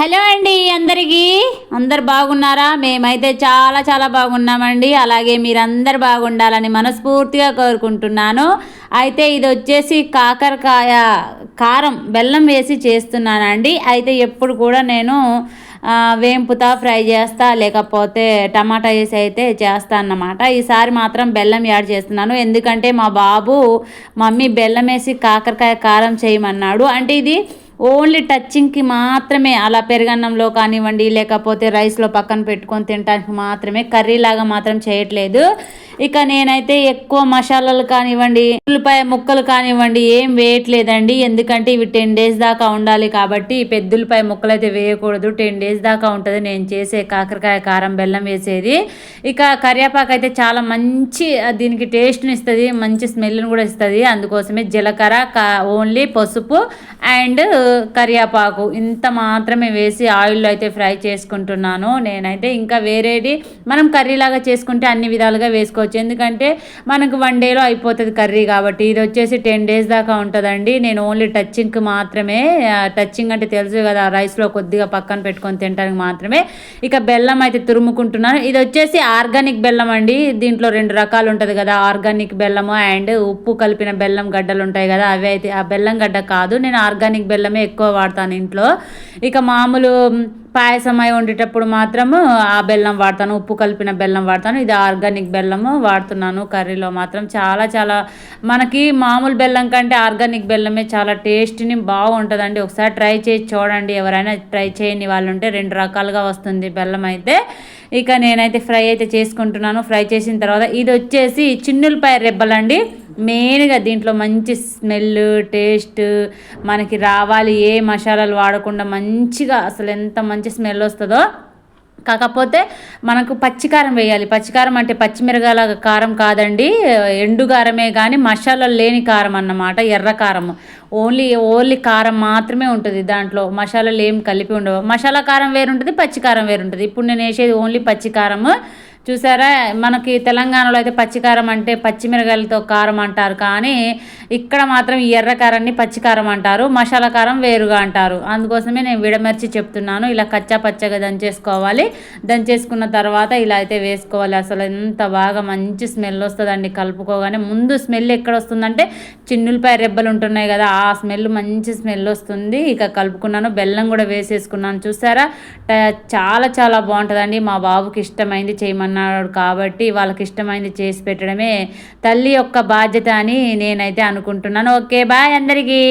Hello అండి అందరికీ. అందరు బాగున్నారా? మేమైతే చాలా చాలా బాగున్నామండి. అలాగే మీరందరు బాగుండాలని మనస్ఫూర్తిగా కోరుకుంటున్నాను. అయితే ఇది వచ్చేసి కాకరకాయ కారం బెల్లం వేసి చేస్తున్నానండి. అయితే ఎప్పుడు కూడా నేను వేంపుతా ఫ్రై చేస్తా లేకపోతే టమాటా వేసి అయితే చేస్తా అన్నమాట. ఈసారి మాత్రం బెల్లం యాడ్ చేస్తున్నాను. ఎందుకంటే మా బాబు మమ్మీ బెల్లం వేసి కాకరకాయ కారం చేయమన్నాడు. అంటే ఇది ఓన్లీ టచ్చింగ్కి మాత్రమే అలా పెరుగన్నంలో కానివ్వండి లేకపోతే రైస్లో పక్కన పెట్టుకొని తినడానికి మాత్రమే కర్రీ లాగా మాత్రం చేయట్లేదు. ఇక నేనైతే ఎక్కువ మసాలాలు కానివ్వండి ఉల్లిపాయ ముక్కలు కానివ్వండి ఏం వేయట్లేదండి. ఎందుకంటే ఇవి టెన్ డేస్ దాకా ఉండాలి కాబట్టి పెద్దులపాయ ముక్కలు అయితే వేయకూడదు. టెన్ డేస్ దాకా ఉంటుంది. నేను చేసే కాకరకాయ కారం బెల్లం వేసేది. ఇక కరివేపాకు అయితే చాలా మంచి దీనికి టేస్ట్ని ఇస్తుంది. మంచి స్మెల్ని కూడా ఇస్తుంది. అందుకోసమే జీలకర్ర ఓన్లీ పసుపు అండ్ కరివేపాకు ఇంత మాత్రమే వేసి ఆయిల్లో అయితే ఫ్రై చేసుకుంటున్నాను. నేనైతే ఇంకా వేరేది మనం కర్రీలాగా చేసుకుంటే అన్ని విధాలుగా వేసుకోవచ్చు. ఎందుకంటే మనకు వన్ డేలో అయిపోతుంది కర్రీ కాబట్టి ఇది వచ్చేసి టెన్ డేస్ దాకా ఉంటుందండి. నేను ఓన్లీ టచ్చింగ్కి మాత్రమే టచ్చింగ్ అంటే తెలుసు కదా రైస్లో కొద్దిగా పక్కన పెట్టుకొని తినడానికి మాత్రమే. ఇక బెల్లం అయితే తురుముకుంటున్నాను. ఇది వచ్చేసి ఆర్గానిక్ బెల్లం అండి. దీంట్లో రెండు రకాలు ఉంటుంది కదా ఆర్గానిక్ బెల్లము అండ్ ఉప్పు కలిపిన బెల్లం గడ్డలు ఉంటాయి కదా అవి అయితే ఆ బెల్లం గడ్డ కాదు. నేను ఆర్గానిక్ బెల్లమే ఎక్కువ వాడతాను ఇంట్లో. ఇక మామూలు పాయసం అయి వండేటప్పుడు మాత్రము ఆ బెల్లం వాడతాను ఉప్పు కలిపిన బెల్లం వాడతాను ఇది ఆర్గానిక్ బెల్లము వాడుతున్నాను కర్రీలో మాత్రం. చాలా చాలా మనకి మామూలు బెల్లం కంటే ఆర్గానిక్ బెల్లమే చాలా టేస్ట్ని బాగుంటుందండి. ఒకసారి ట్రై చేసి చూడండి. ఎవరైనా ట్రై చేయని వాళ్ళు ఉంటే రెండు రకాలుగా వస్తుంది బెల్లం అయితే. ఇక నేనైతే ఫ్రై అయితే చేసుకుంటున్నాను. ఫ్రై చేసిన తర్వాత ఇది వచ్చేసి చిన్నులపాయ రెబ్బలండి. మెయిన్గా దీంట్లో మంచి స్మెల్ టేస్ట్ మనకి రావాలి ఏ మసాలాలు వాడకుండా మంచిగా అసలు ఎంత మంచి స్మెల్ వస్తుందో. కాకపోతే మనకు పచ్చికారం వేయాలి. పచ్చికారం అంటే పచ్చిమిరగాల కారం కాదండి. ఎండు కారమే కానీ మసాలాలు లేని కారం అన్నమాట ఎర్ర కారం ఓన్లీ ఓన్లీ కారం మాత్రమే ఉంటుంది దాంట్లో. మసాలాలు ఏం కలిపి ఉండవు. మసాలా కారం వేరుంటుంది పచ్చికారం వేరుంటుంది. ఇప్పుడు నేను వేసేది ఓన్లీ పచ్చికారము. చూసారా? మనకి తెలంగాణలో అయితే పచ్చికారం అంటే పచ్చిమిరకాయలతో కారం అంటారు. కానీ ఇక్కడ మాత్రం ఎర్ర కారాన్ని పచ్చికారం అంటారు. మసాలా కారం వేరుగా అంటారు. అందుకోసమే నేను విడమర్చి చెప్తున్నాను. ఇలా కచ్చా పచ్చగా దంచేసుకోవాలి. దంచేసుకున్న తర్వాత ఇలా అయితే వేసుకోవాలి. అసలు ఎంత బాగా మంచి స్మెల్ వస్తుందండి. కలుపుకోగానే ముందు స్మెల్ ఎక్కడ వస్తుందంటే చిన్నులపై రెబ్బలు ఉంటున్నాయి కదా ఆ స్మెల్ మంచి స్మెల్ వస్తుంది. ఇక కలుపుకున్నాను. బెల్లం కూడా వేసేసుకున్నాను. చూసారా? చాలా చాలా బాగుంటుందండి. మా బాబుకి ఇష్టమైంది చేయమని అన్నాడు కాబట్టి వాళ్ళకి ఇష్టమైంది చేసి పెట్టడమే తల్లి యొక్క బాధ్యత అని నేనైతే అనుకుంటున్నాను. ఓకే బాయ్ అందరికీ.